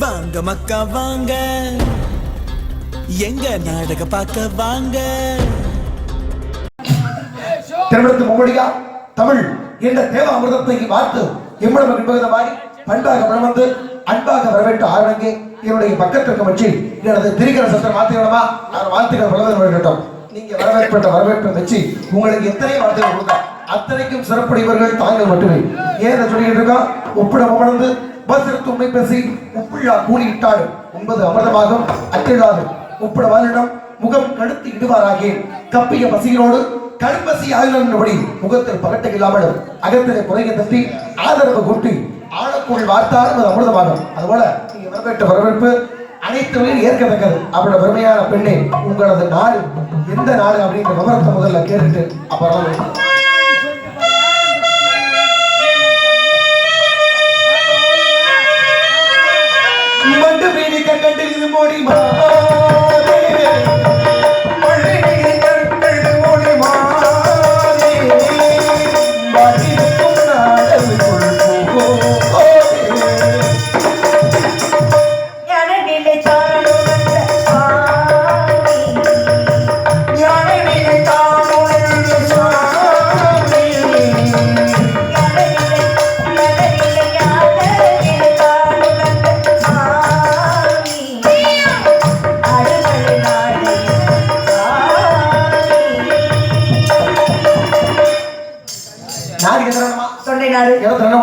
வாங்க மக்கா வாங்க. எங்க நாடக பார்க்க வாங்க? திருமணத்து மும்மொழியா தமிழ் என்ற தேவ அமிர்தத்தை பார்த்து எவ்வளவு என்பதை பண்பாக மனமந்து அன்பாக வரவேற்று ஆரணங்கே என்னுடைய பக்கத்திற்கு வச்சு எனது திரிகிற சத்தம் மாத்திரமா நான் வாழ்த்துக்கள் வளர்ந்து வரட்டும் நீங்க வரவேற்பட்ட வரவேற்பை வச்சு உங்களுக்கு எத்தனை வாழ்த்துக்கள் கொடுத்தா அத்தனைக்கும் சிறப்புடையவர்கள் தாங்கள் மட்டுமே. ஏன் இதை சொல்லிட்டு இருக்கோம்? ஒப்பிட உணர்ந்து பசிரத்து உண்மை பேசி உப்புழா கூலி இட்டாடு அமிர்தமாகும் அற்றிடாது உப்பிடவாரிடம் முகம் கடுத்து இடுவாராகே கப்பிய பசியினோடு கடுப்பசி ஆயுதபடி முகத்தில் பகட்டை இல்லாமல் அகத்திலே குறைய தட்டி ஆதரவு கொட்டி ஆழக்குள் வார்த்தாலும் அது அமிர்தமாகும். அதுபோல நீங்க வரவேற்ற வரவேற்பு அனைத்துமே ஏற்கத்தக்கது. அவரோட பெருமையான பெண்ணே உங்களது நாடு எந்த நாடு அப்படின்ற விவரத்தை முதல்ல கேட்டுட்டு அப்புறம் கண்டு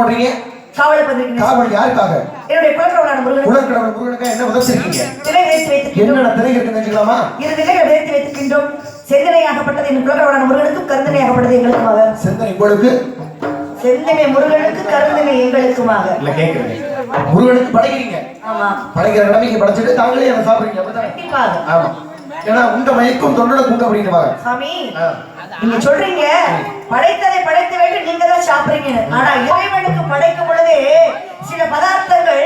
பண்றீங்க காவலை பந்திருக்கிறேன் காவல் யாருக்காக? என்னுடைய குலக்கரவனான முருகன் உலகக்கடவுள் முருகனுக்காக என்ன விதைச்சிருக்கீங்க திரை வைத்து வைத்திருக்கின்றோம். என்னென்ன திரை இருக்குன்னு தெரிஞ்சுக்கலாமா? இரு நிலைகள் விதைத்து வைத்திருக்கின்றோம். செந்தனையாகப்பட்டது என் குலக்கரவனான முருகனுக்கும் கருந்தனையாகப்பட்டது எங்களுக்குமாக. சிந்தனை உங்களுக்கு? செந்தனை முருகனுக்கு கருந்தனை எங்களுக்குமாக. இல்ல கேக்குறேன். முருகனுக்கு படைக்கிறீங்க. ஆமா. படைக்கிற நிலைமைக்கு படைச்சிட்டு தாங்களே அதை சாப்பிடுறீங்க கண்டிப்பாக. ஆமா. ஏன்னா உண்ட மயக்கும் தொண்டட கூட்டம் அப்படின்னுவாங்க சாமி. நீங்க சொல்றீங்க படைத்ததை படைத்து வைத்து நீங்க தான் சாப்பிடுறீங்க. ஆனா இறைவனுக்கு படைக்கும் பொழுதே சில பதார்த்தங்கள்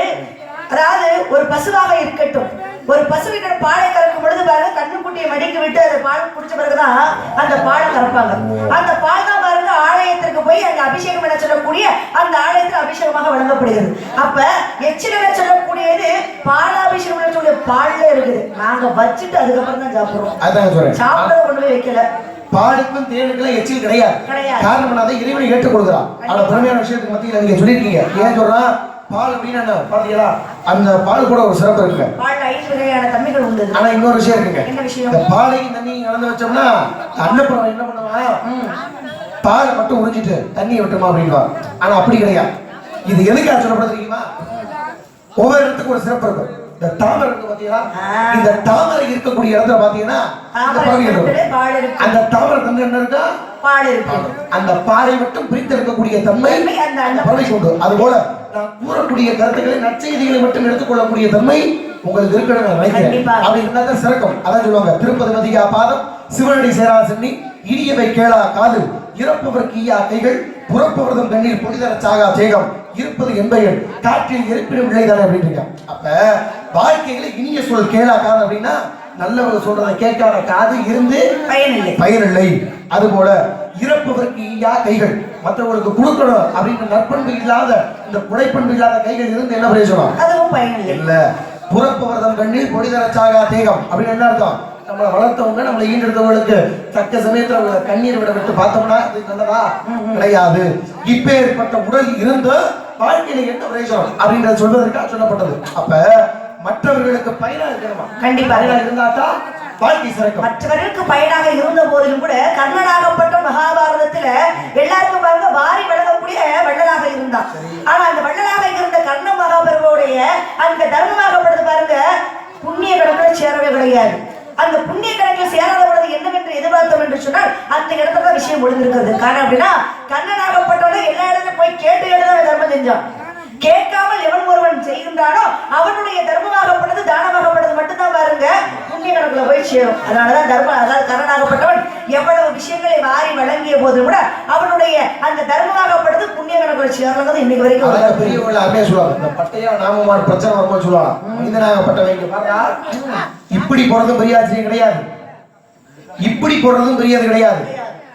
அதாவது ஒரு பசுவாக இருக்கட்டும். ஒரு பசுவினோட பாலை கறக்கும் பொழுது பாருங்க கண்ணுக்குட்டியை மடிக்கு விட்டு அதை பால் குடிச்ச பிறகுதான் அந்த பாலை கறப்பாங்க. அந்த பால் தான் பாருங்க ஆலயத்திற்கு போய் அங்க அபிஷேகம் என சொல்லக்கூடிய அந்த ஆலயத்தில் அபிஷேகமாக வழங்கப்படுகிறது. அப்ப எச்சில் என சொல்லக்கூடியது பாலாபிஷேகம் என சொல்லக்கூடிய பால்ல இருக்குது. நாங்க வச்சுட்டு அதுக்கப்புறம் தான் சாப்பிடுறோம். சாப்பிட கொண்டு போய் வைக்கல. பாலுக்கும் தேனுக்கெல்லாம் எச்சில் கிடையாது. காரணம் இறைவனை ஏற்றுக் கொடுக்குறான். ஆனா பெருமையான விஷயத்துக்கு மத்தியில் நீங்க சொல்லியிருக்கீங்க. ஏன் சொல்றான் பால் அப்படின்னு பாத்தீங்களா அந்த பால் கூட ஒரு சிறப்பு இருக்குங்க. பால் ஐந்து வகையான தன்மைகள் உண்டு. ஆனா இன்னொரு விஷயம் இருக்குங்க. என்ன விஷயம்? இந்த பாலையும் தண்ணியும் கலந்து வச்சோம்னா அன்னப்புறம் என்ன பண்ணுவான் பாலை மட்டும் உறிஞ்சிட்டு தண்ணியை விட்டுமா அப்படின்வா ஆனா அப்படி கிடையாது இது எதுக்காக சொல்லப்படுது தெரியுமா? ஒவ்வொரு இடத்துக்கும் ஒரு சிறப்பு இருக்கும். இந்த தாமரை இருக்கு பாத்தீங்களா. இந்த தாமரை இருக்கக்கூடிய இடத்துல பாத்தீங்கன்னா. பால் இருக்கு. அந்த தாமரை தந்து என்ன இருக்கா? பால் இருக்கு. அந்த பாறை மட்டும் பிரித்து இருக்கக்கூடிய தன்மை அந்த பறவைக்கு உண்டு அதுபோல நான் கூறக்கூடிய கருத்துக்களை நற்செய்திகளை மட்டும் எடுத்துக்கொள்ளக்கூடிய தன்மை உங்களுக்கு இருக்கணும். அப்படி இருந்தா தான் சிறக்கும். அதான் சொல்லுவாங்க திருப்பதி மதியா பாதம் சிவனடி சேரா சென்னி இனியவை கேளா காது இறப்பவர்க்கு ஈயா கைகள் புறப்பவர்தம் கண்ணீர் புனிதர சாகா தேகம் இருப்பது என்பைகள் காற்றில் இருப்பினும் விளைதானே அப்படின்னு அப்ப வாழ்க்கையில இனிய சொல் கேளா காது அப்படின்னா நல்லவங்க சொல்றதை கேட்காத காது இருந்து பயனில்லை. பயனில்லை. அதுபோல இறப்பதற்கு ஈயா கைகள் மற்றவங்களுக்கு கொடுக்கணும் அப்படின்ற நற்பண்பு இல்லாத இந்த புடைப்பண்பு இல்லாத கைகள் இருந்து என்ன பிரயோஜனம்? அதுவும் பயனில்லை. இல்ல. புறப்பவர்தம் கண்ணில் பொடிதர சாகா தேகம் அப்படின்னு என்ன அர்த்தம்? நம்மளை வளர்த்தவங்க நம்மளை ஈண்டெடுத்தவங்களுக்கு தக்க சமயத்துல அவங்களை கண்ணீர் விட விட்டு பார்த்தோம்னா இது நல்லதா? கிடையாது. இப்பேற்பட்ட உடல் இருந்து வாழ்க்கையில என்ன பிரயோஜனம்? அப்படின்றத சொல்வதற்காக சொல்லப்பட்டது. அப்ப மற்றவர்களுக்கு பயனா இருக்கணுமா? கண்டிப்பா. வாழ்க்கை சிறக்கும். மற்றவர்களுக்கு பயனாக இருந்த போதிலும் கூட கர்ணனாகப்பட்ட மகாபாரதத்துல எல்லாருக்கும் பாருங்க வாரி வழங்கக்கூடிய வள்ளலாக இருந்தான். ஆனா அந்த வள்ளலாக இருந்த கர்ண மகாபரவோடைய அந்த தர்மமாகப்படுது பாருங்க புண்ணிய கணக்குல சேரவே கிடையாது அந்த புண்ணிய கணக்கில் சேராத பொழுது என்னவென்று எதிர்பார்த்தோம் என்று சொன்னால் அந்த இடத்துல தான் விஷயம் ஒளிந்திருக்கிறது. காரணம் அப்படின்னா கண்ணனாகப்பட்டவன எல்லா இடத்துலையும் போய் கேட்டு எழுத தர்மம் செஞ்சான். கேட்காமல் எவன் ஒருவன் செய்கின்றானோ அவனுடைய தர்மமாகப்பட்டது தானமாகப்பட்டது மட்டும்தான் பாருங்க. புண்ணிய கணக்குல போய் சேரும். அதனாலதான் தர்ம அதாவது கரணாகப்பட்டவன் எவ்வளவு விஷயங்களை வாரி வழங்கிய போதும் கூட அவனுடைய அந்த தர்மமாகப்பட்டது புண்ணிய கணக்குல சேர்றது இன்னைக்கு வரைக்கும் அதான் உள்ள. பெரியவங்க அருமையா சொல்லுவாங்க. இந்த பட்டையா நாமமான பிரச்சனை வரும்போது சொல்லுவாங்க. மனிதனாகப்பட்டவங்க இப்படி போறதும் பெரிய ஆச்சரியம் கிடையாது. இப்படி போடுறதும் பெரியது கிடையாது.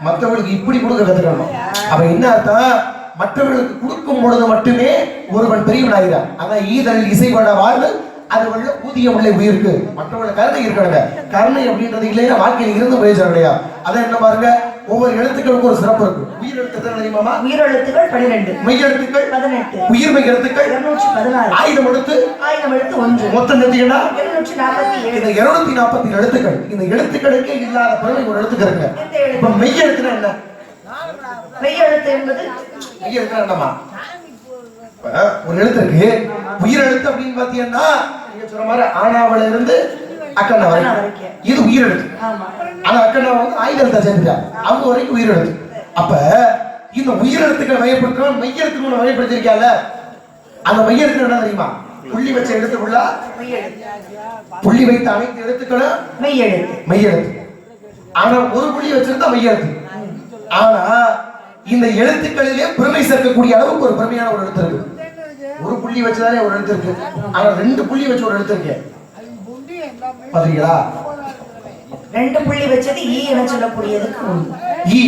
மற்றவங்களுக்கு இப்படி கொடுக்க கத்துக்கணும். அப்ப என்ன அர்த்தம்? மற்றவர்களுக்கு கொடுக்கும் பொழுது மட்டுமே ஒருவன் பெரியவனாகிறான். அதான் ஈதல் இசைப்பட வாழ்வு அது உள்ள ஊதியம் உள்ள உயிருக்கு. மற்றவங்கள கருணை இருக்கணுங்க. கருணை அப்படின்றது இல்லைன்னா வாழ்க்கையில் இருந்து பிரயோஜனம் கிடையாது அதான் என்ன பாருங்க ஒவ்வொரு எழுத்துக்களுக்கும் ஒரு சிறப்பு இருக்கு. உயிர் எழுத்து எத்தனை தெரியுமாமா உயிரெழுத்துக்கள் பனிரெண்டு. மெய் எழுத்துக்கள் பதினெட்டு. உயிர்மை எழுத்துக்கள் இருநூற்றி பதினாறு. ஆயுதம் எடுத்து ஆயிரம் எழுத்து ஒன்று. மொத்தம் தெரிஞ்சுக்கன்னா இருநூற்றி நாற்பத்தி ஏழு. இந்த இருநூத்தி நாற்பத்தி எழுத்துக்கள். இந்த எழுத்துக்களுக்கே இல்லாத பெருமை ஒரு எழுத்துக்கு இருக்கு? இப்ப மெய் எழுத்துனா என்ன? மெய் எழுத்து என்பது மெய் எழுத்துனா என்னமா இப்ப ஒரு எழுத்து இருக்கு. உயிர் எழுத்து அப்படின்னு பாத்தீங்கன்னா நீங்க சொன்ன மாதிரி ஆனாவில இருந்து அக்கண்ணா வரைக்கும். இது உயிர் எழுத்து. ஆனா அக்கண்ணா வந்து ஆயுத எழுத்தா சேர்ந்துட்டா அவங்க வரைக்கும் உயிர் எழுத்து. அப்ப இந்த உயிர் எழுத்துக்களை வகைப்படுத்துறோம் மெய் எழுத்துக்களை வகைப்படுத்திருக்கால அந்த மெய் எழுத்து என்ன தெரியுமா? புள்ளி வச்ச எழுத்துக்குள்ள புள்ளி வைத்த அனைத்து எழுத்துக்களும் மெய் எழுத்து. மெய் எழுத்து. ஆனா ஒரு புள்ளி வச்சிருந்தா மெய் எழுத்து. ஆனா இந்த எழுத்துக்களிலே பெருமை சேர்க்கக்கூடிய அளவுக்கு ஒரு பெருமையான ஒரு எழுத்து இருக்கு. ஒரு புள்ளி வச்சுதானே ஒரு எழுத்து இருக்கு. ஆனா ரெண்டு புள்ளி வச்சு ஒரு எழுத்து இருக்கு. பாத்தீங்களா? ரெண்டு புள்ளி வச்சது ஈ என சொல்லக்கூடியதுக்கு ஈ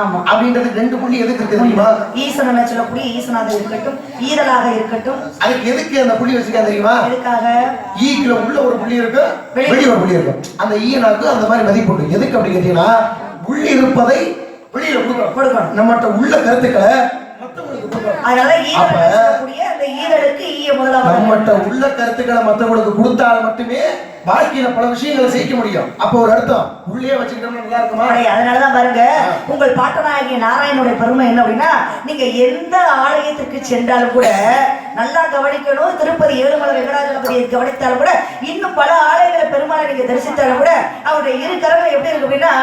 ஆமா. அப்படின்றது ரெண்டு புள்ளி எதுக்கு இருக்கு தெரியுமா? ஈசன் என சொல்லக்கூடிய ஈசனாக இருக்கட்டும் ஈரலாக இருக்கட்டும். அதுக்கு எதுக்கு அந்த புள்ளி வச்சிருக்கா தெரியுமா? எதுக்காக? ஈக்குல உள்ள ஒரு புள்ளி இருக்கு வெளியே ஒரு புள்ளி இருக்கு. அந்த ஈயனாக்கு அந்த மாதிரி மதிப்பு எதுக்கு அப்படி கேட்டீங்கன்னா இருப்பதை வெளியில கொடுக்கணும் கொடுக்கணும் நம்மகிட்ட உள்ள கருத்துக்களை உள்ள கருத்துக்களை மத்தவங்களுக்கு கொடுத்தால் மட்டுமே வாழ்க்கையில பல விஷயங்களை செய்ய முடியும். அப்போ ஒரு அர்த்தம். உள்ளே வச்சுக்கிட்டோம்னா நல்லா இருக்குமா? அடே, அதனாலதான் பாருங்க. உங்கள் பாட்டநாயகி நாராயணனுடைய பெருமை என்ன அப்படின்னா நீங்க எந்த ஆலயத்திற்கு சென்றாலும் கூட நல்லா கவனிக்கணும். திருப்பதி ஏழுமலை வெங்கடாஜலபதியை கவனித்தாலும் கூட இன்னும் பல ஆலயங்களை பெருமாளை நீங்க தரிசித்தாலும் கூட அவருடைய இரு கரங்கள் எப்படி இருக்கு அப்படின்னா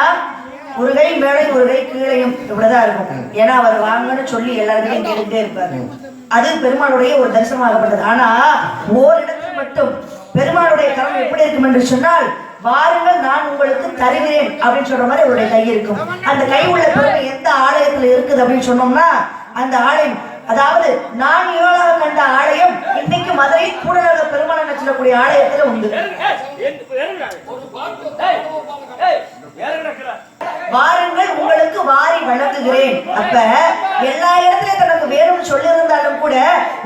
ஒரு கை மேலே ஒரு கை கீழையும் இவ்வளவுதான் இருக்கும் ஏன்னா அவர் வாங்கன்னு சொல்லி எல்லாருமே கேட்டுட்டே இருப்பாரு அது பெருமாளுடைய ஒரு தரிசனமாகப்பட்டது ஆனா ஓரிடத்தில் மட்டும் பெருமாளுடைய கரம் எப்படி இருக்கும் என்று சொன்னால் வாருங்கள் நான் உங்களுக்கு தருகிறேன் அப்படின்னு சொல்ற மாதிரி அவருடைய கை இருக்கும் அந்த கை உள்ள பெருமை எந்த ஆலயத்துல இருக்குது அப்படின்னு சொன்னோம்னா அந்த ஆலயம் அதாவது நான் இவளாக கண்ட ஆலயம் இன்னைக்கு மதுரை கூடநக பெருமாள் சொல்லக்கூடிய ஆலயத்துல உண்டு வாருங்கள் உங்களுக்கு வாரி வழங்குகிறேன். அப்ப எல்லா இடத்துலயும் தனக்கு வேணும்னு சொல்லியிருந்தாலும் கூட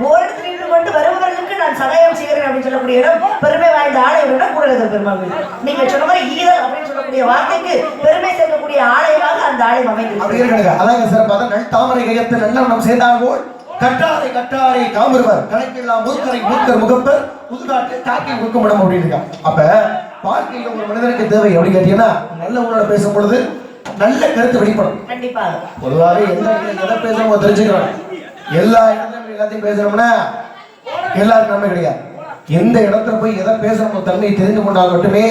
ஓரிடத்தில் நின்று கொண்டு வருபவர்களுக்கு நான் சகாயம் செய்கிறேன் அப்படின்னு சொல்லக்கூடிய இடம் பெருமை வாய்ந்த ஆலயம் கூடலகர் பெருமாள் நீங்க சொன்ன மாதிரி ஈரல் அப்படின்னு சொல்லக்கூடிய வார்த்தைக்கு பெருமை சேர்க்கக்கூடிய ஆலயமாக அந்த ஆலயம் இருக்கணுங்க. அதாங்க சிறப்பாக தாமரை கையத்து நல்லவனம் சேர்ந்தால் போல். கட்டாரை கட்டாரை காமிருவர் கணக்கில்லா மூக்கரை மூக்கர் முகப்பர். புதுநாட்டு காக்கை முக்கமிடம் அப்படின்னு அப்ப வாழ்க்கையில ஒரு மனிதனுக்கு தேவை அப்படின்னு கேட்டீங்கன்னா நல்ல உங்களோட பேசும் பொழுது நல்ல கருத்து வெளிப்படும். பொதுவாகவே எந்த இடத்துல எதை பேசுறோமோ தெரிஞ்சுக்கிறோம். எல்லா இடத்துலயும் எல்லாத்தையும் பேசுறோம்னா எல்லாருக்கும் நன்மை கிடையாது. எந்த இடத்துல போய் எதை பேசுறோமோ தன்மை தெரிந்து கொண்டால் மட்டுமே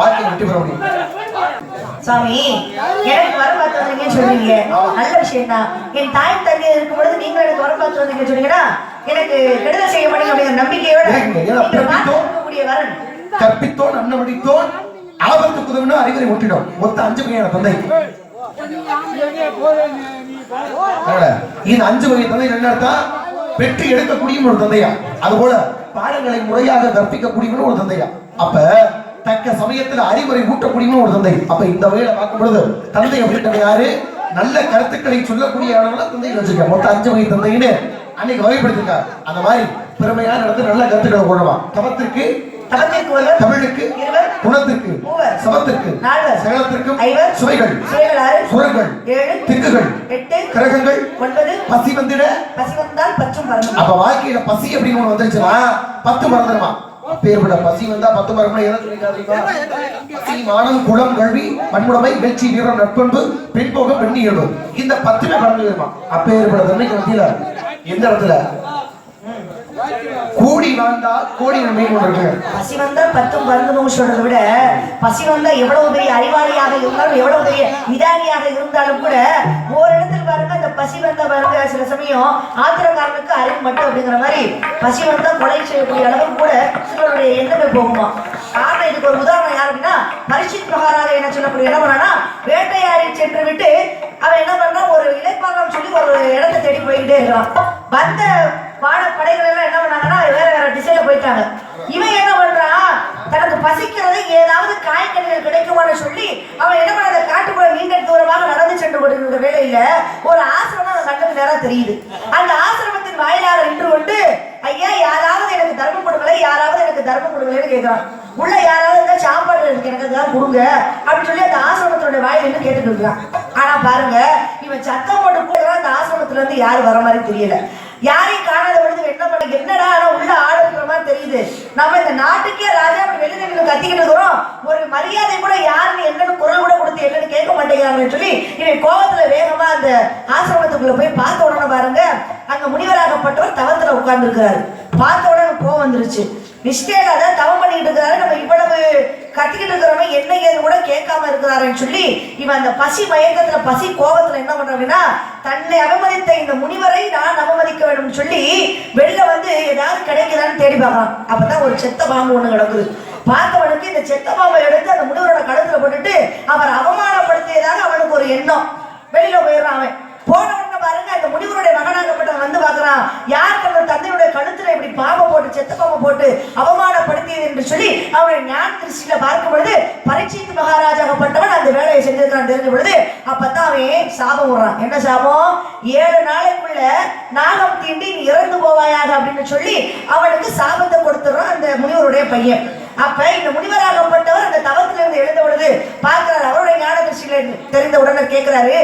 வாழ்க்கை வெற்றி பெற முடியும். சாமி எனக்கு வர பார்த்து வந்தீங்கன்னு சொல்றீங்க. நல்ல விஷயம் தான் என் தாய் தந்தை இருக்கும் பொழுது நீங்க எனக்கு வர பார்த்து வந்தீங்க சொன்னீங்கன்னா எனக்கு கெடுதல் செய்ய மாட்டீங்க அப்படிங்கிற நம்பிக்கையோட வரன். கற்பித்தோன் அன்னமடித்தோன் ஆபத்து குதவினோ அறிவுரை ஒட்டிடும் மொத்த அஞ்சு வகையான தந்தை. இந்த அஞ்சு வகை தந்தை என்ன அர்த்தம்? பெற்று எடுக்கக்கூடிய ஒரு தந்தையா? அதுபோல பாடங்களை முறையாக கற்பிக்கக்கூடியவனும் ஒரு தந்தையா? அப்ப தக்க சமயத்துல அறிவுரை ஊட்டக்கூடியவனும் ஒரு தந்தை? அப்ப இந்த வகையில பார்க்கும் பொழுது தந்தை அப்படின்றது யாரு? நல்ல கருத்துக்களை சொல்லக்கூடிய அளவுல தந்தை வச்சிருக்க மொத்தம் அஞ்சு வகை தந்தைன்னு அன்னைக்கு வகைப்படுத்திருக்காரு அந்த மாதிரி பெருமையான இடத்துல நல்ல கருத்துக்களை கூடலாம் தவத்திற்கு தமிழுக்கு குணத்திற்கு சமத்திற்கு சகலத்திற்கும் சுவைகள் சுரங்கள் ஏழு திக்குகள் எட்டு கிரகங்கள் ஒன்பது பசி வந்துட பசி வந்தால் பற்றும் அப்ப வாழ்க்கையில பசி அப்படின்னு ஒண்ணு வந்துருச்சுன்னா பத்து மறந்துடுமா? பேர்பட பசி வந்தா பத்து மரம் எதை சொல்லிக்காதீங்க மானம் குளம் கல்வி பன்முடமை வெற்றி வீரம் நட்பண்பு பின்போக பெண்ணி இயல்பு இந்த பத்துமே மறந்து அப்பேற்பட தன்மைக்கு மத்தியில எந்த இடத்துல? கூடி வந்தால் கோடி நன்மை கொண்டு பசி வந்தா பத்தும் பருந்தும் சொல்றதை விட பசி வந்தா எவ்வளவு பெரிய அறிவாளியாக இருந்தாலும் எவ்வளவு பெரிய விதானியாக இருந்தாலும் கூட ஓரிடத்தில் பாருங்க அந்த பசி வந்தா பாருங்க சில சமயம் ஆத்திரக்காரனுக்கு அறிவு மட்டும் அப்படிங்கிற மாதிரி பசி வந்தா கொலை செய்யக்கூடிய அளவுக்கு கூட சிலருடைய எண்ணமே போகுமா? காரணம் இதுக்கு ஒரு உதாரணம் யார் அப்படின்னா பரிசித் மகாராஜா என்ன சொல்லக்கூடிய என்ன பண்ணா வேட்டையாடி சென்று விட்டு அவன் என்ன பண்ணா ஒரு இலைப்பாகம் சொல்லி ஒரு இடத்தை தேடி போய்கிட்டே இருக்கான் வந்த வான படைகள் எல்லாம் என்ன பண்ணாங்கன்னா வேற வேற திசையில போயிட்டாங்க. இவன் என்ன பண்றான் தனக்கு பசிக்கிறது ஏதாவது காய்கறிகள் கிடைக்குமான்னு சொல்லி அவன் என்ன பண்ண காட்டுக்குள்ள நீண்ட தூரமாக நடந்து சென்று கொண்டிருந்த வேலையில ஒரு ஆசிரமம் அவன் கண்ணுக்கு நேரம் தெரியுது. அந்த ஆசிரமத்தின் வாயிலாக நின்று கொண்டு ஐயா யாராவது எனக்கு தர்மம் கொடுக்கல யாராவது எனக்கு தர்மம் கொடுக்கலன்னு கேட்கிறான் உள்ள யாராவது இருந்தா சாப்பாடு எனக்கு எனக்கு ஏதாவது கொடுங்க அப்படின்னு சொல்லி அந்த ஆசிரமத்தினுடைய வாயில் நின்று கேட்டுட்டு இருக்கான் ஆனா பாருங்க இவன் சத்தம் போட்டு கூட அந்த ஆசிரமத்துல இருந்து யாரும் வர மாதிரி தெரியல. யாரையும் காணாத பொழுது என்ன பண்ண என்னடா ஆனா உள்ள ஆளுங்கிற மாதிரி தெரியுது. நம்ம இந்த நாட்டுக்கே ராஜா அப்படி வெளியில நின்று கத்திக்கிட்டு இருக்கிறோம். ஒரு மரியாதை கூட யாருன்னு என்னன்னு குரல் கூட கொடுத்து என்னன்னு கேட்க மாட்டேங்கிறாங்கன்னு சொல்லி இவன் கோபத்துல வேகமா அந்த ஆசிரமத்துக்குள்ள போய் பார்த்த உடனே பாருங்க அங்க முனிவராகப்பட்டவர் தவத்துல உட்கார்ந்து இருக்கிறாரு பார்த்த உடனே கோவம் வந்துருச்சு. நிஷ்டையில அதான் தவம் பண்ணிட்டு இருக்கிறாரு நம்ம இவ்வளவு கத்திக்கிட்டு இருக்கிறவங்க என்ன ஏது கூட கேட்காம இருக்கிறாருன்னு சொல்லி இவன் அந்த பசி மயக்கத்துல பசி கோபத்துல என்ன பண்றாங்கன்னா அப்படின்னா தன்னை அவமதித்த இந்த முனிவரை நான் அவமதிக்க வேண்டும் சொல்லி வெளில வந்து ஏதாவது கிடைக்குதான்னு தேடி பார்க்கலாம். அப்பதான் ஒரு செத்த பாம்பு ஒண்ணு கிடக்குது. பார்த்தவனுக்கு இந்த செத்த பாம்பை எடுத்து அந்த முனிவரோட கழுத்துல போட்டுட்டு அவர் அவமானப்படுத்தியதாக அவனுக்கு ஒரு எண்ணம். வெளியில போயிடுறான் அவன். போனவன் பாருங்க அந்த முனிவருடைய மகனாகப்பட்டவன் வந்து பார்க்கறான் யார் தன்னோட தந்தையுடைய கழுத்துல இப்படி பாம்பை போட்டு செத்த பாம்பை போட்டு அவமானப்படுத்தியது என்று சொல்லி அவனுடைய ஞான திருஷ்டியில பார்க்கும் பொழுது பரீட்சித்து மகாராஜாகப்பட்டவன் அந்த வேலையை செஞ்சிருக்கான் தெரிஞ்ச பொழுது அப்பதான் அவன் சாபம் விடுறான் என்ன சாபம்? ஏழு நாளைக்குள்ள நாகம் தீண்டி நீ இறந்து போவாயாக அப்படின்னு சொல்லி அவனுக்கு சாபத்தை கொடுத்துடுறான் அந்த முனிவருடைய பையன். அப்ப இந்த முனிவராகப்பட்டவர் அந்த தவத்திலிருந்து எழுந்த பொழுது பார்க்கிறார் அவருடைய ஞான திருஷ்டியில தெரிந்த உடனே கேட்கிறாரு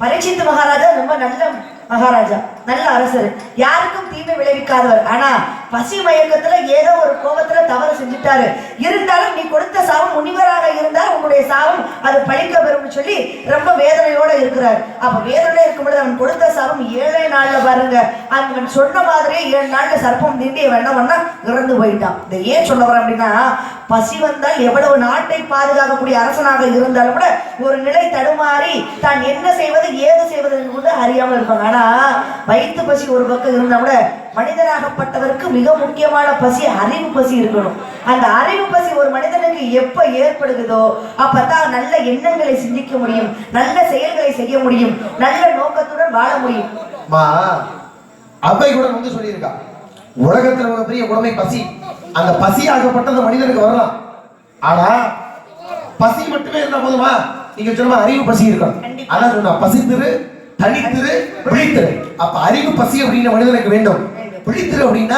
பரீட்சித்து மகாராஜா ரொம்ப நல்ல மகாராஜா நல்ல அரசர். யாருக்கும் தீமை விளைவிக்காதவர். ஆனா பசி மயக்கத்துல ஏதோ ஒரு கோபத்துல தவறு செஞ்சுட்டாரு. இருந்தாலும் நீ கொடுத்த சாபம் முனிவராக இருந்தால் உங்களுடைய சாபம் அது பழிக்க பெறும்னு சொல்லி ரொம்ப வேதனையோட இருக்கிறார். அப்ப வேதனை இருக்கும் பொழுது அவன் கொடுத்த சாபம் ஏழே நாள்ல பாருங்க. அவன் சொன்ன மாதிரியே ஏழு நாள்ல சர்ப்பம் தீண்டி வேண்டாம் வேணா இறந்து போயிட்டான். இதை ஏன் சொல்ல வரேன் அப்படின்னா பசி வந்தால் எவ்வளவு நாட்டை பாதுகாக்கக்கூடிய அரசனாக இருந்தாலும் கூட ஒரு நிலை தடுமாறி தான் என்ன செய்வது ஏது செய்வது என்று கூட அறியாமல் இருப்பாங்க. ஆனா வயிற்று பசி ஒரு பக்கம் இருந்தா கூட மனிதராகப்பட்டவருக்கு மிக முக்கியமான பசி அறிவு பசி இருக்கணும். அந்த அறிவு பசி ஒரு மனிதனுக்கு எப்ப ஏற்படுகிறதோ அப்பதான் நல்ல எண்ணங்களை சிந்திக்க முடியும் நல்ல செயல்களை செய்ய முடியும் நல்ல நோக்கத்துடன் வாழ முடியும். மா கூட வந்து சொல்லியிருக்கா. உலகத்துல ஒரு பெரிய உடமை பசி. அந்த பசி ஆகப்பட்டது மனிதனுக்கு வரலாம். ஆனா பசி மட்டுமே இருந்தா போதுமா? நீங்க சொன்ன அறிவு பசி இருக்கணும். அதான் சொன்னா பசித்திரு தனித்திரு விழித்திரு. அப்ப அறிவு பசி அப்படின்னு மனிதனுக்கு வேண்டும். விழித்திரு அப்படின்னா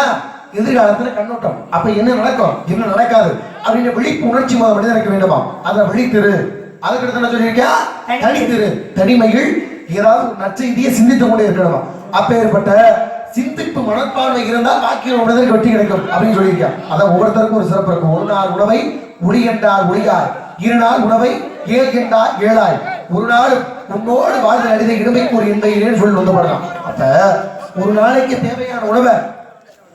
எதிர்காலத்துல கண்ணோட்டம். அப்ப என்ன நடக்கும்? என்ன நடக்காது? அப்படின்னு விழிப்பு உணர்ச்சி மனிதனுக்கு வேண்டுமா? அத விழித்திரு. அதுக்கு என்ன சொல்லியிருக்கியா? தனித்திரு. தனிமையில் ஏதாவது நற்செய்தியை சிந்தித்து கொண்டே இருக்கணுமா? அப்பேற்பட்ட சிந்திப்பு மனப்பான்மை இருந்தால் பாக்கியம் மனிதனுக்கு வெற்றி கிடைக்கும் அப்படின்னு சொல்லியிருக்கேன் அதான் ஒவ்வொருத்தருக்கும் ஒரு சிறப்பு இருக்கும். ஒரு நாள் உணவை உளி என்றார் ஒளியாய் இரு நாள் உணவை ஏல் என்றார் ஏழாய். ஒரு நாள் உன்னோடு வாழ்ந்த அடிதை இடுமைக்கு ஒரு இன்மையிலே சொல்லி வந்து பண்ணலாம் அப்ப ஒரு நாளைக்கு தேவையான உணவை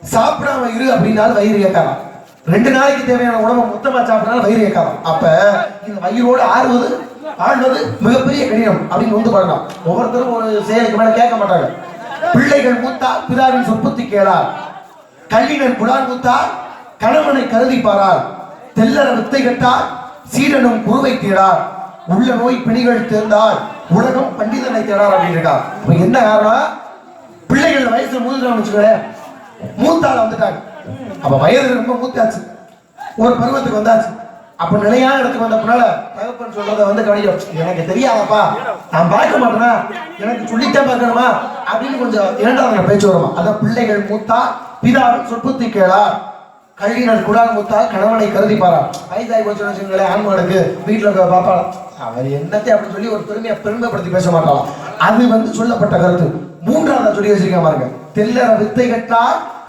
சாப்பிடாம இரு அப்படின்னாலும் வயிறு இயக்கலாம் ரெண்டு நாளைக்கு தேவையான உணவை மொத்தமா சாப்பிட்டாலும் வயிறு கேட்கலாம் அப்ப இந்த வயிறோடு ஆறுவது ஆழ்வது மிகப்பெரிய கடினம் அப்படின்னு வந்து பண்ணலாம் ஒவ்வொருத்தரும் ஒரு செயலுக்கு மேல கேட்க மாட்டாங்க. பிள்ளைகள் மூத்தால் பிதாவின் சொற்புத்தி கேளார். கல்லினர் குடான் மூத்தார் கணவனை கருதி பாரார். தெல்லற வித்தை கட்டார் சீரனும் குருவை தேடார். உள்ள நோய் பிணிகள் தேர்ந்தால் உலகம் பண்டிதனை தேடார் அப்படின்னு இருக்கா என்ன காரணம்? பிள்ளைகள் வயசு மூதுறான்னு வச்சுக்கோங்களேன். மூத்தாள் வந்துட்டாங்க. அப்ப வயது ரொம்ப மூத்தாச்சு. ஒரு பருவத்துக்கு வந்தாச்சு. அப்ப நிலையான இடத்துக்கு வந்த தகப்பன் சொல்றத வந்து கவனிக்க எனக்கு தெரியாதப்பா நான் பார்க்க மாட்டேனா? எனக்கு சொல்லித்தான் பார்க்கணுமா? அப்படின்னு கொஞ்சம் இரண்டாவது பேச்சு வருமா? அதான் பிள்ளைகள் மூத்தா பிதா சொற்புத்தி கேளா கல்வியினர் குடால் மூத்தா கணவனை கருதிப்பாரா வயதாகி கொஞ்சம் வச்சுங்களேன் ஆண்மகனுக்கு வீட்டுல இருக்க பாப்பாளா அவர் என்னத்தை அப்படி சொல்லி ஒரு பெருமையை பெருமைப்படுத்தி பேச மாட்டாளாம் அது வந்து சொல்லப்பட்ட கருத்து. மூன்றாவது சொல்லி வச்சிருக்க பாருங்க. தெல்லற வித்தை கட்டா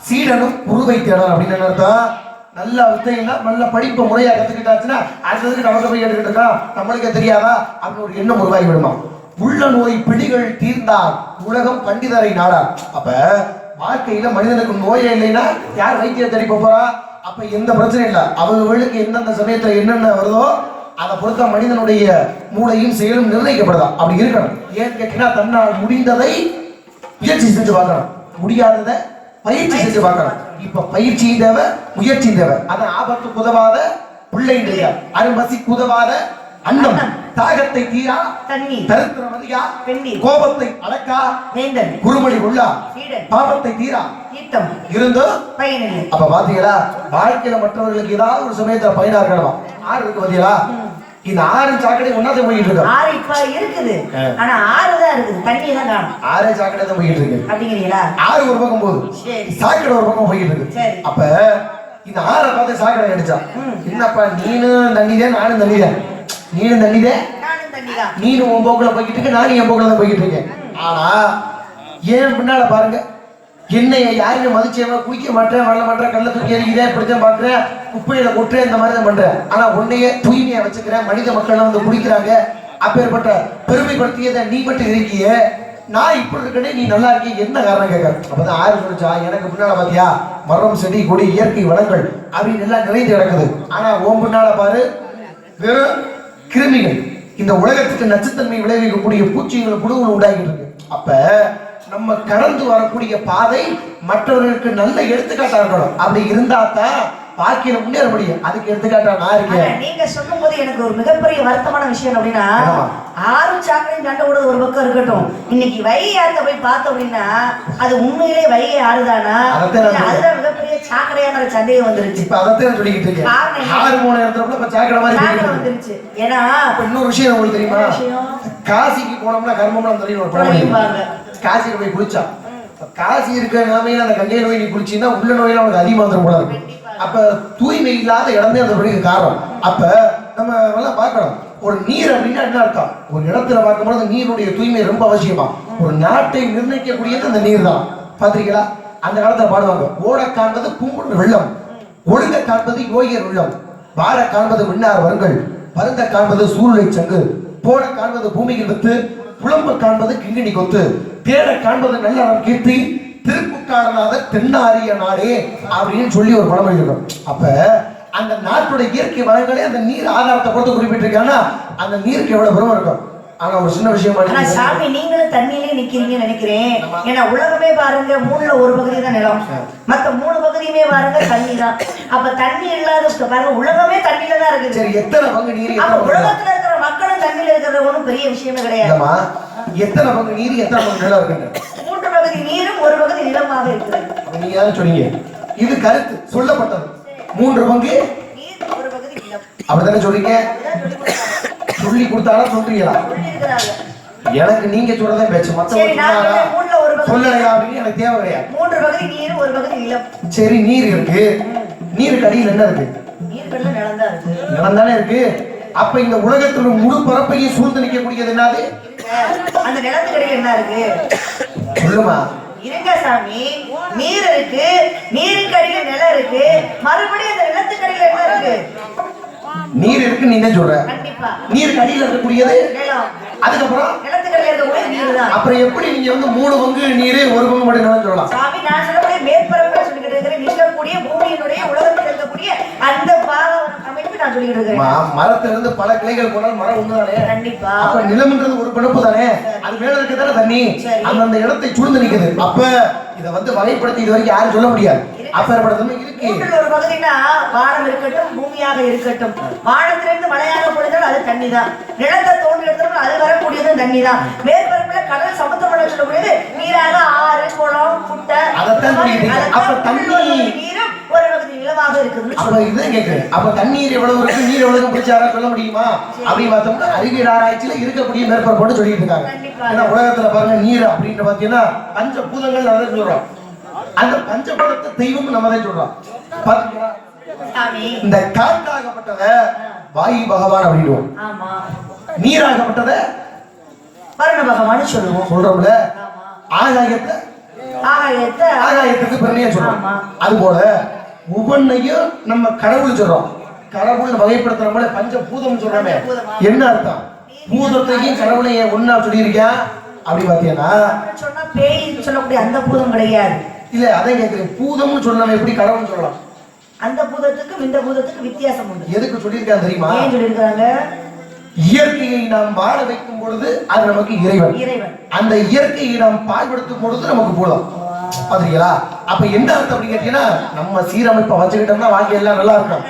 சீடனும் குருவை தேடல் அப்படின்னு என்ன அர்த்தம்? நல்ல வித்தைன்னா நல்ல படிப்பு முறையாக கற்றுக்கிட்டாச்சுன்னா அடுத்ததுக்கு நமக்கு போய் எடுத்துக்கிட்டு நம்மளுக்கே தெரியாதா? அப்படின்னு ஒரு எண்ணம் உருவாகி விடுமா? உள்ள நோய் பிடிகள் தீர்ந்தார் உலகம் பண்டிதரை நாடார் அப்ப வாழ்க்கையில மனிதனுக்கு நோயே இல்லைன்னா யார் வைத்தியம் தேடி போறா? அப்ப எந்த பிரச்சனையும் இல்லை. அவர்களுக்கு எந்தெந்த சமயத்துல என்னென்ன வருதோ அதை பொறுத்த மனிதனுடைய மூளையும் செயலும் நிர்ணயிக்கப்படுதா? அப்படி இருக்கணும். ஏன் கேட்டீங்கன்னா தன்னால் முடிந்ததை முயற்சி செஞ்சு பார்க்கணும். முடியாததை பயிற்சி செஞ்சு பார்க்கணும். இப்ப பயிற்சி தேவை முயற்சி தேவை அது ஆபத்துக்கு உதவாத பிள்ளை இல்லையா அரும்பசிக்கு உதவாத அன்னம். தாகத்தை தீரா தண்ணீர். தரித்திரம் வெந்நீர். கோபத்தை அடக்கா வேந்தன். குறுமொழி உள்ளா. பாவத்தை தீரா. தீர்த்தம். இருந்தும் பயனில்லை. அப்ப பாத்தீங்களா? வாழ்க்கையில மற்றவர்களுக்கு ஏதாவது ஒரு சமயத்துல பயனா இருக்கணுமா? ஆறு இருக்கு பாத்தீங்களா? இந்த ஆறு சாக்கடை ஒன்னாதான் போயிட்டு இருக்கோம் ஆறு இப்ப இருக்குது. ஆனா ஆறு தான் இருக்குது. தண்ணி தான் காணும். ஆறே சாக்கடை தான் போயிட்டு இருக்கு. அப்படிங்கிறீங்களா? ஆறு ஒரு பக்கம் போகுது. சாக்கடை ஒரு பக்கம் போயிட்டு இருக்கு. அப்ப இந்த ஆறை பார்த்து சாக்கடை அடிச்சா. என்னப்பா நீனும் தண்ணிதே நானும் தண்ணிதே நீனும் தண்ணிதே நானும் தான் உன் போக்குல போய்கிட்டு இருக்க நானும் என் போக்குல தான் போய்கிட்டு இருக்கேன். ஆனா ஏன் பின்னால பாருங்க. என்னைய யாருமே மதிச்சேன் குளிக்க மாட்டேன் வரல மாட்டேன் கல்ல தூக்கி எறிகிறேன் இப்படித்தான் பாக்குறேன். குப்பையில கொட்டு இந்த மாதிரி தான் பண்றேன். ஆனா உன்னையே தூய்மையா வச்சுக்கிறேன். மனித மக்கள் வந்து குடிக்கிறாங்க. அப்பேற்பட்ட பெருமைப்படுத்தியதை நீ மட்டும் இருக்கியே. நான் இப்படி இருக்கனே நீ நல்லா இருக்கிய. என்ன காரணம் கேட்க? அப்பதான் ஆறு சொல்லிச்சா எனக்கு பின்னால பாத்தியா மரம் செடி கொடி இயற்கை வளங்கள் அப்படின்னு எல்லாம் நிறைந்து கிடக்குது. ஆனா ஓம் பின்னால பாரு வெறும் கிருமிகள். இந்த உலகத்துக்கு நச்சுத்தன்மை விளைவிக்கக்கூடிய பூச்சிகள் குழுவில் உண்டாகிட்டு இருக்கு. அப்ப நம்ம கடந்து வரக்கூடிய பாதை மற்றவர்களுக்கு நல்ல எடுத்துக்காட்டா இருக்கணும். அப்படி இருந்தா தான் வாழ்க்கையில முன்னேற முடியும். அதுக்கு எடுத்துக்காட்டா நான் இருக்கேன். நீங்க சொல்லும் போது எனக்கு ஒரு மிகப்பெரிய வருத்தமான விஷயம் அப்படின்னா ஆமா. ஆறு சாக்கடையும் சண்டை விடுறது ஒரு பக்கம் இருக்கட்டும். இன்னைக்கு வைகை ஆத்த போய் பார்த்தோம் அப்படின்னா அது உண்மையிலே வைகை ஆறுதானா? அதுதான் மிகப்பெரிய சாக்கடையாங்கிற சந்தேகம் வந்துருச்சு. இப்ப நான் சொல்லிக்கிட்டு இருக்கேன்? ஆறு மூணு இடத்துல இப்ப சாக்கடை மாதிரி. வந்துருச்சு. ஏன்னா இன்னொரு விஷயம் உங்களுக்கு தெரியுமா? காசிக்கு போனோம்னா கர்மம்லாம் தெரியும் ஒரு புரியும்பாங்க. காசியில போய் குளிச்சா. காசி இருக்கிற நிலைமையில அந்த கங்கை நோய் நீ குளிச்சீங்கன்னா உள்ள நோயில உனக்கு அதிகமா வந்துடும் போல. அப்ப தூய்மை இல்லாத இடமே அந்த படிக்க காரணம். அப்ப நம்ம நல்லா பார்க்கணும். ஒரு நீர் அப்படின்னா என்ன அர்த்தம்? ஒரு இடத்துல பார்க்கும்போது நீருடைய தூய்மை ரொம்ப அவசியமா? ஒரு நாட்டை நிர்ணயிக்கக்கூடியது அந்த நீர் தான். பாத்திருக்கீங்களா அந்த காலத்துல பாடுவாங்க. ஓட காண்பது பூங்குழல் வெள்ளம். ஒழுங்க காண்பது யோகியர் உள்ளம் வார காண்பது விண்ணார் வருங்கள். பருந்த காண்பது சூழ்நிலை சங்கு. போட காண்பது பூமியில் வித்து. புலம்பு காண்பது கிங்கிணி கொத்து. தேட காண்பது நல்லறம் கீர்த்தி. திருப்புக்காரனாத தென்னாரிய நாடே அப்படின்னு சொல்லி ஒரு பழமொழி இருக்கும் அப்ப அந்த நாட்டுடைய இயற்கை வளங்களே அந்த நீர் ஆதாரத்தை பொறுத்து குறிப்பிட்டிருக்காங்கன்னா அந்த நீருக்கு எவ்வளவு பெருமை இருக்கும்? ஆனா ஒரு சின்ன விஷயமா சாமி நீங்களும் தண்ணியிலே நிக்கிறீங்கன்னு நினைக்கிறேன். ஏன்னா உலகமே பாருங்க மூணுல ஒரு பகுதி தான் நிலம். மத்த மூணு பகுதியுமே பாருங்க தண்ணி தான் அப்ப தண்ணி இல்லாத பாருங்க உலகமே தண்ணியில தான் இருக்குது. சரி எத்தனை பங்கு நீர் அப்ப? உலகத்துல இருக்கிற மக்களும் தண்ணியில இருக்கிறது ஒண்ணும் பெரிய விஷயமே கிடையாது. எத்தனை பங்கு நீர் எத்தனை பங்கு நிலம் இருக்குங்க பகுதி நீரும் ஒரு பகுதி நிலமாக இருக்கிறது நீங்க யாரும் சொன்னீங்க. இது கருத்து. சொல்லப்பட்டது. மூன்று பங்கு. நீர் ஒரு பகுதி நிலம். அப்படித்தானே சொல்றீங்க? சொல்லி கொடுத்தாலும் சொல்றீங்களா? எனக்கு நீங்க சொல்றதே பேச்சு. மத்தவங்க ஒரு. சொல்லலையா அப்படின்னு எனக்கு தேவை கிடையாது. மூன்று பகுதி நீர் ஒரு பகுதி நிலம். சரி நீர் இருக்கு. நீருக்கு அடியில் என்ன இருக்கு? நீர் கடல நிலம் தான் இருக்கு. அப்ப இந்த உலகத்துல முழு பரப்பையும் சூழ்ந்து நிற்கக்கூடியது என்னது. அந்த நிலத்துக்கடியில் என்ன இருக்கு? சொல்லுமா. இருங்க சாமி நீர் இருக்கு. நீருக்கு அடியில நிலம் இருக்கு. மறுபடியும் அந்த நிலத்துக்கடியில என்ன இருக்கு? நீர் இருக்கு நீங்க சொல்ற? கண்டிப்பா. நீருக்கு அடியில் இருக்கக்கூடியது? அதுக்கப்புறம்? நிலத்துக்கடியில இருக்கக்கூடிய நீர் தான் அப்புறம் எப்படி நீங்க வந்து மூணு பங்கு நீர் ஒரு பங்கு மட்டும் சொல்லலாம்? சாமி நான் சொல்லக்கூடிய மேற்பரப்புல நிற்கக்கூடிய பூமியினுடைய உலகத்தில் இருக்கக்கூடிய அந்த அமைப்பு நான் சொல்லிக்கிட்டு இருக்கிறேன் ம- மரத்துல இருந்து பல கிளைகள் போனால் மரம் ஒண்ணுதானே கண்டிப்பா. அப்ப நிலம்ன்றது ஒரு பிணப்பு தானே அது மேல இருக்க தானே தண்ணி. அந்தந்த இடத்தை சூழ்ந்து நிக்குது. அப்ப இத வந்து வகைப்படுத்தி இது வரைக்கும் யாரும் சொல்ல முடியாது. அப்ப தன்மை இருக்கு. ஒரு பகுதினா வானம் இருக்கட்டும் பூமியாக இருக்கட்டும். வானத்திலிருந்து மழையாக பொழிந்தால் அது தண்ணி தான் நிலத்தை தோண்டி அது வரக்கூடியது தண்ணி தான் மேற்பரப்புல கடல் சமுத்திரம் சொல்லக்கூடியது நீராக ஆறு குளம் குட்டை. அப்ப தண்ணி- நீரும் ஒரு பகுதி நிலமாக இருக்குதுன்னு அப்ப இதுதான் கேக்குறேன். அப்ப தண்ணீர் எவ்வளவு இருக்கு? நீர் எவ்வளவு பிடிச்சாரா சொல்ல முடியுமா? அப்படின்னு பார்த்தோம்னா அறிவியல் ஆராய்ச்சியில இருக்கக்கூடிய மேற்பரப்போடு சொல்லிட்டு இருக்காங்க. ஏன்னா உலகத்துல பாருங்க நீர் அப்படின்னு பாத்தீங்கன்னா பஞ்ச பூதங்கள் சொல்றோம் அந்த பஞ்சபூதத்தை தெய்வம் நம்ம தான் சொல்றோம் இந்த காற்றாகப்பட்டத வாயு பகவான் அப்படின்னுவோம். ஆமா. நீராகப்பட்டத வருண பகவான் சொல்லுவோம். சொல்றோம்ல. ஆகாயத்தை ஆகாயத்தை ஆகாயத்துக்கு பெருமையா சொல்றோம். அது போல ஒவ்வொன்னையும் நம்ம கடவுள் சொல்றோம். கடவுள் வகைப்படுத்துற போல பஞ்ச பூதம் சொல்றோமே? என்ன அர்த்தம்? பூதத்தையும் கடவுளையும் ஒன்னா சொல்லியிருக்கேன் அப்படி பாத்தீங்கன்னா சொன்னா பேய் சொல்லக்கூடிய அந்த பூதம் கிடையாது. இல்ல அதை கேட்கிறேன் பூதம்னு சொல்லலாம் எப்படி கடவுள் சொல்லலாம்? அந்த பூதத்துக்கும் இந்த பூதத்துக்கும் வித்தியாசம் உண்டு. எதுக்கு சொல்லியிருக்கான் தெரியுமா? ஏன் சொல்லியிருக்கிறாங்க இயற்கையை நாம் வாழ வைக்கும் பொழுது அது நமக்கு இறைவன். இறைவன். அந்த இயற்கையை நாம் பாழ்படுத்தும் பொழுது நமக்கு பூதம். பாத்தீங்களா அப்ப என்ன அர்த்தம் அப்படின்னு கேட்டீங்கன்னா நம்ம சீரமைப்பை வச்சுக்கிட்டோம்னா வாழ்க்கை எல்லாம் நல்லா இருக்கும்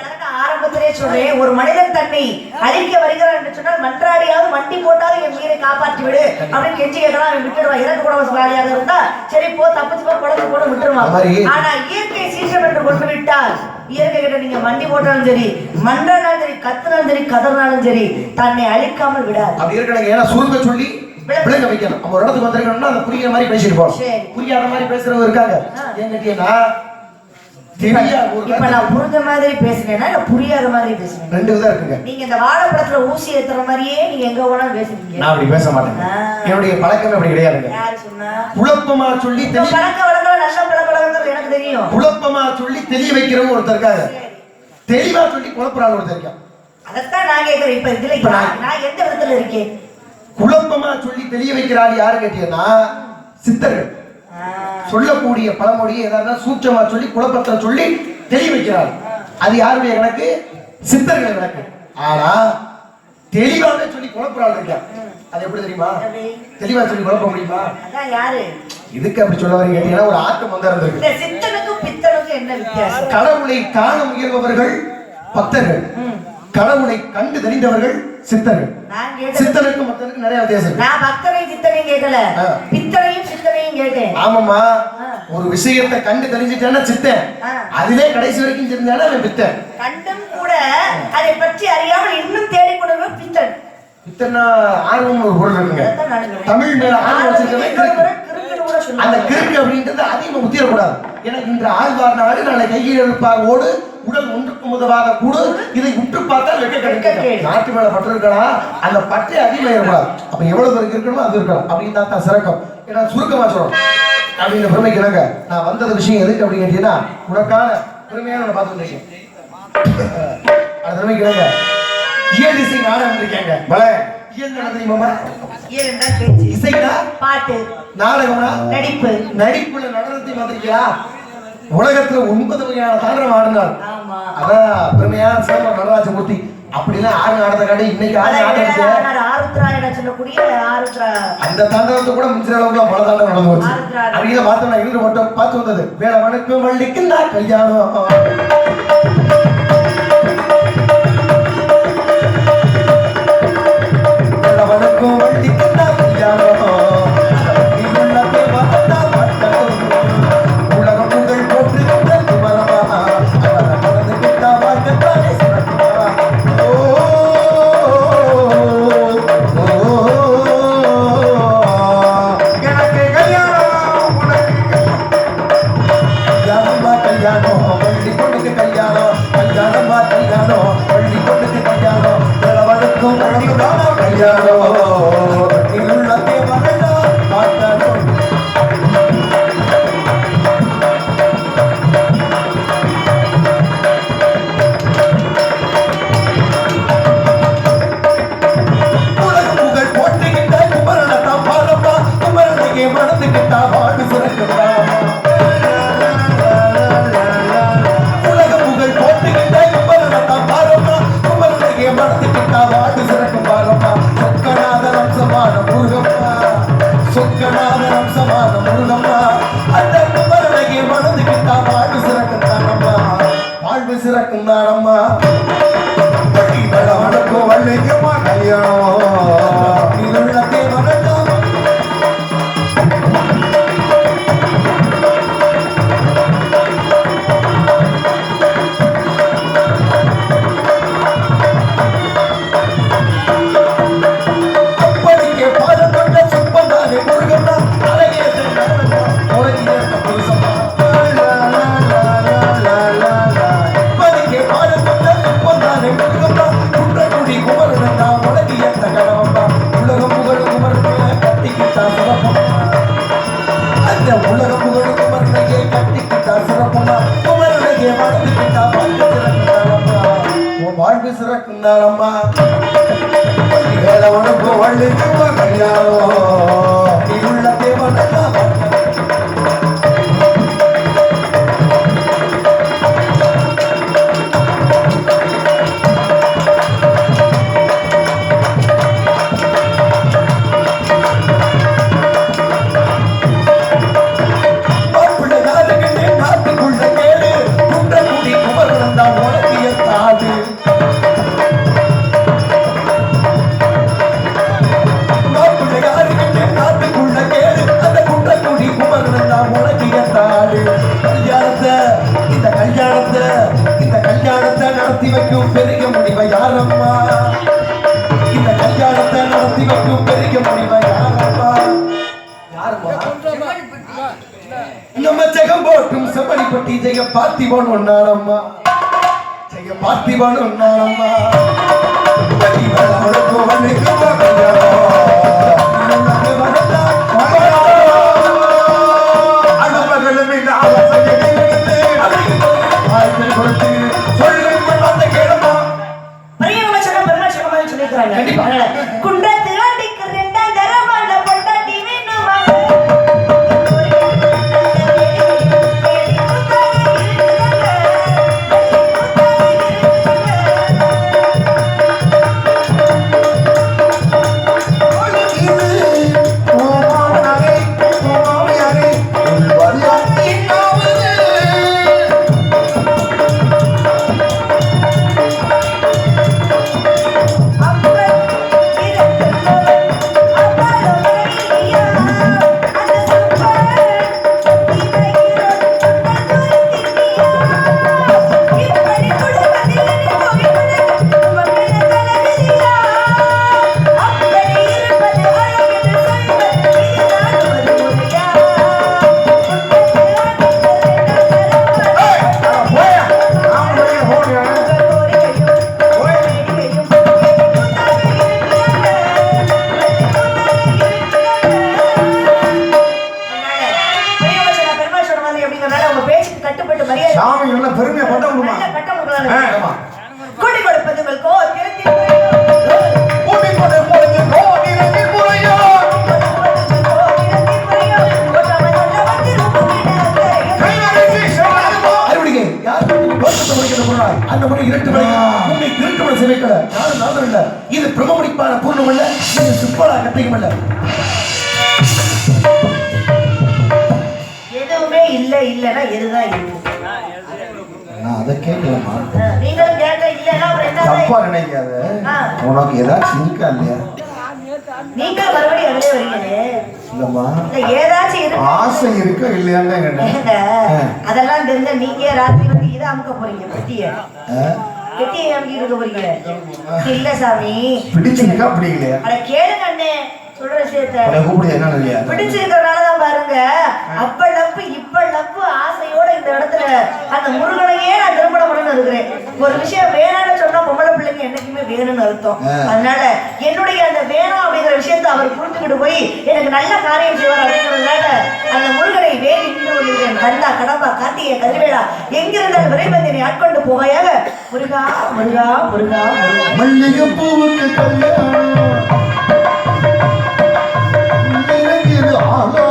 ஆரம்பத்துல சொல்றேன் ஒரு மனிதன் தன்னை அழிக்க வருகிறான் என்று சொன்னால் மன்றாடியாவது வண்டி போட்டாவது என் உயிரை காப்பாற்றி விடு அப்படின்னு கெஞ்சி கேட்கலாம் அவன் விட்டுடுவான் இறந்து கூட வசதியாக இருந்தா சரி போ தப்பிச்சு போ குழந்தை கூட விட்டுருவான். ஆனா இயற்கை சீற்றம் என்று கொண்டு விட்டால் இயற்கை கிட்ட நீங்க மண்டி போட்டாலும் சரி மன்றானாலும் சரி கத்துனாலும் சரி கதறினாலும் சரி தன்னை அழிக்காமல் விடாது. அப்படி இருக்கணும் ஏன்னா சுருங்க சொல்லி விளங்க வைக்கணும். நம்ம ஒரு இடத்துக்கு வந்திருக்கணும்னா அதை புரியுற மாதிரி பேசிட்டு போறோம். புரியாத மாதிரி பேசுறவங்க இருக்காங்க. ஏன்னு கேட்டீங்கன்னா இப்ப நான் புரிஞ்ச மாதிரி பேசுனேன்னா புரியாத மாதிரி பேசுனேன் ரெண்டு விதம் இருக்குங்க. நீங்க இந்த வாழைப்பழத்துல ஊசி ஏத்துற மாதிரியே நீங்க எங்க போனாலும் பேசுறீங்க நான் அப்படி பேச மாட்டேங்க. ஆ. என்னுடைய பழக்கம் அப்படி கிடையாதுங்க. குழப்பமா சொல்லி பழக்க வழக்கம் நல்ல பழக்க வழக்கங்கள் எனக்கு தெரியும். குழப்பமா சொல்லி தெளிய வைக்கிறவங்க ஒருத்தர் இருக்காங்க. தெளிவா சொல்லி குழப்பறாள் ஒருத்தர் இருக்கான் அதைத்தான் நான் கேட்கிறேன் இப்ப இதுல நான் எந்த விதத்துல இருக்கேன்? குழப்பமா சொல்லி தெளிய வைக்கிறாள் யாரு கேட்டீங்கன்னா சித்தர்கள். சொல்லக்கூடிய பழமொழியை ஏதாவது சூட்சமா சொல்லி குழப்பத்தை சொல்லி தெளிய வைக்கிறாள் அது யாருடைய கணக்கு? சித்தர்கள் கணக்கு. ஆனா தெளிவாக சொல்லி குழப்பறாள் இருக்கா அது எப்படி தெரியுமா? தெளிவா சொல்லி குழப்ப முடியுமா? இதுக்கு அப்படி சொல்ல வரீங்க? கேட்டீங்கன்னா ஒரு ஆட்டம் வந்து இருந்திருக்கு சித்தனுக்கும் கடவுளை காண முயல்பவர்கள் பக்தர்கள். கடவுளை கண்டு தெரிந்தவர்கள் சித்தர்கள். நான் கேட்டது சித்தனுக்கு மத்தனுக்கு நிறைய வித்தியாசம். நான் பக்தனையும் சித்தனையும் கேட்கல ஆ. பித்தனையும் சித்தனையும் கேட்டேன். ஆமாம்மா. ஆ. ஒரு விஷயத்தை கண்டு தெரிஞ்சுட்டானா சித்தன். ஆ. அதிலே கடைசி வரைக்கும் தெரிஞ்சானா அவன் பித்தன். கண்டும் கூட அதை பற்றி அறியாமல் இன்னும் தேடிக்கொண்டவர் பித்தன். பித்தன்னா ஆர்வம் ஒரு பொருள் இருக்குங்க. தமிழ் மேல ஆர்வம் வச்சிருக்கவே. அந்த கிறுக்கு அப்படின்றது அதிகமா முத்திரக்கூடாது ஏன்னா இன்று ஆழ்வார் நாடு நாளை கையில் எழுப்பார் ஓடு உடல் ஒன்றுக்கு முதவாத கூடு. இதை உற்று பார்த்தால் வெக்க. கிடைக்கும் நாட்டு மேல பற்று இருக்கலாம் அந்த பற்றே அதிகமாக இருக்கக்கூடாது. அப்ப எவ்வளவு பேருக்கு இருக்கணுமோ அது இருக்கலாம். அப்படின்னு தான் சிறக்கம். ஏன்னா சுருக்கமா சொல்றோம் அப்படிங்கிற பெருமைக்கிறாங்க. நான் வந்தது விஷயம் எதுக்கு அப்படின்னு கேட்டீங்கன்னா உனக்கான பெருமையான ஒண்ணு பார்த்து வந்திருக்கேன் அது பெருமைக்கிறாங்க. இயல் இசை நாடகம் இருக்காங்க பல இயல் பேச்சு. இசைனா பாட்டு. நாடகம்னா? நடிப்பு. நடிப்புல நடனத்தை பார்த்திருக்கியா? உலகத்துல ஒன்பது வகையான தாண்டவம் ஆடினார். அதான் பெருமையான சிதம்பரம் நடராஜமூர்த்தி. அப்படிலாம் ஆறு நாடக கடை இன்னைக்கு ஆறு இளையராஜா ஆருத்ரா என சொல்லக்கூடிய ஆருத்ரா அந்த தாண்டவத்தை கூட மிஞ்சிற அளவுக்கு பல தாண்டவம் நடந்து போச்சு. அப்படியே பார்த்தோம்னா இருந்து மட்டும் பார்த்து வந்தது வேலை வணக்கம் வள்ளிக்கு நான் கல்யாணம். நடத்தி வைக்கும் பெரிய முடிவை யாரம்மா? இந்த கல்யாணத்தை நடத்தி வைக்கும் பெரிய முடிவை யாரம்மா? நம்ம ஜெகம் போட்டும் செம்மணிப்பட்டி ஜெய பார்த்திபன் ஒன்னானம்மா ஜெய பார்த்திபன் ஒன்னானம்மா பெரிய இல்ல இது பிரமமுடிப்பான பூர்ணம் அல்ல இது சிப்பலா கட்டையும் அல்ல எதுவுமே இல்ல இல்லனா எதுதான் இருக்கும்? நான் அதை கேட்கலாமா நீங்களும் கேட்க இல்லனா அப்புறம் தப்பா நினைக்காத. உனக்கு ஏதாச்சும் இருக்கா இல்லையா? நீங்க மறுபடியும் அதிலே வரீங்களே. இல்லம்மா. இல்ல ஏதாச்சும் ஆசை இருக்கா இல்லையான்னு அதெல்லாம் தெரிஞ்ச நீங்க ராத்திரி வந்து இதை அமுக்க போறீங்க பெட்டிய பெட்டியை அமுக்கி இருக்க போறீங்க இல்ல சாமி. பிடிச்சிருக்கா? பிடிக்கலையா? அட கேளுங்க அண்ணே சொல்ற விஷயத்த. உன்னை கூப்பிடு என்ன இல்லையா? பிடிச்சிருக்கிறனாலதான் பாருங்க. அப்ப லப்பு இப்ப லப்பு ஆசையோட இந்த இடத்துல அந்த முருகனையே நான் திருமணம் இருக்கிறேன். ஒரு விஷயம் வேணாம்னு சொன்னா பொம்பளை பிள்ளைங்க என்னைக்குமே வேணும்னு அர்த்தம். அதனால என்னுடைய அந்த வேணும் அப்படிங்கிற விஷயத்தை அவர் புரிஞ்சுக்கிட்டு போய் எனக்கு நல்ல காரியம் செய்வார் அப்படிங்கிறதுனால அந்த முருகனை வேறு வேண்டுகிறேன் கந்தா கடம்பா காத்திய கல்வேளா எங்கிருந்தால் விரைவந்தினை ஆட்கொண்டு போவாயாக முருகா முருகா முருகா மல்லிகைப்பூவுக்கு கல்யாணம். ஆலோ.